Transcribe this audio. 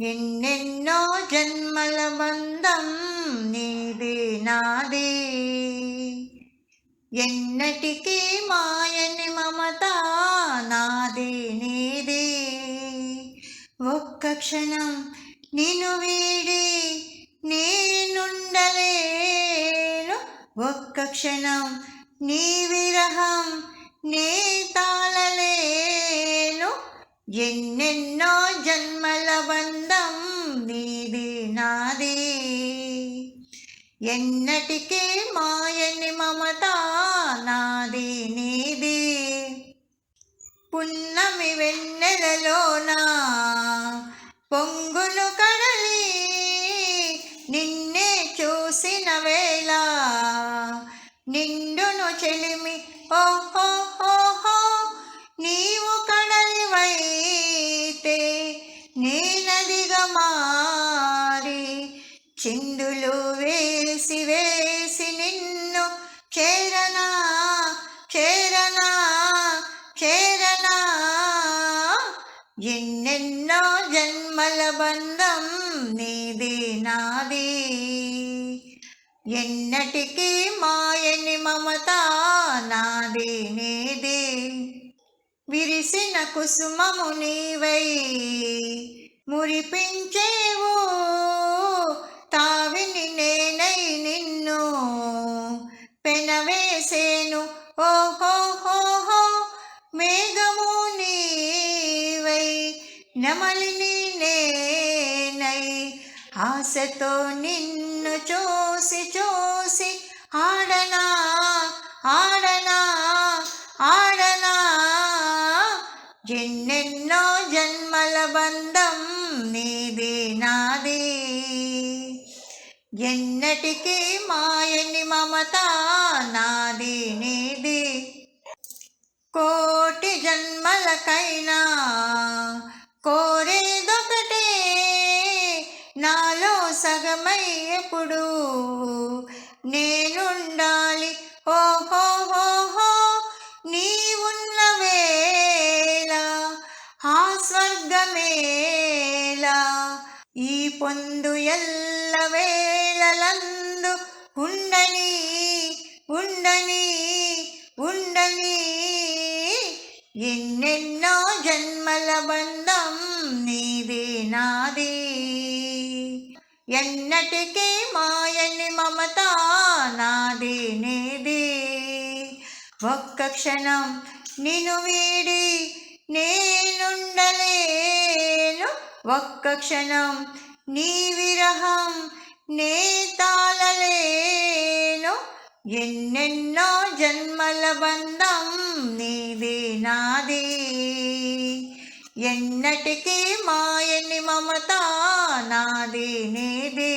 ఎన్నెన్నో జన్మల బంధం నీది నాది. ఎన్నటికీ మాయని మమత నాది నీది. ఒక్క క్షణం నిన్ను వీడి నేనుండలేను. ఒక్క క్షణం నీ విరహం నీ తాళలేను. ఎన్నె ఎన్నటికీ మాయని మమత నాది నీది. పున్నమి వెన్నెలలోన పొంగును కడలి నిన్నే చూసిన వేళ నిండును చెలిమి. ఓహో చిందులు వేసి వేసి నిన్ను చేరనా చేరనా చేరనా ఎన్నెన్నో జన్మల బంధం నీది నాది. ఎన్నటికీ మాయని మమత నాది నీది. విరిసిన కుసుమము నీవై మురిపించేవో నమలిని నేనై ఆశతో నిన్ను చూసి చూసి ఆడనా ఆడనా ఆడనా. ఎన్నెన్నో జన్మల బంధం నీది నాది. ఎన్నటికీ మాయని మమత నాది నీది. కోటి జన్మలకైనా కోరేదొకటే నాలో సగమై ఎప్పుడు నేనుండాలి. ఓహో హో హో ఉన్న వేళ ఆ స్వర్గమేలా ఈ పొందు ఎల్ల వేళలందు ఎన్నెన్నో జన్మల బంధం నీది నాది. ఎన్నటికీ మాయని మమత నాది నీది. ఒక్క క్షణం నిన్ను వీడి నేనుండలేను. ఒక్క క్షణం నీ విరహం నే తాళలేను. ఎన్నెన్నో జన్మల బంధం నీది నాది ఎన్నటికీ మాయని మమత నాది నీది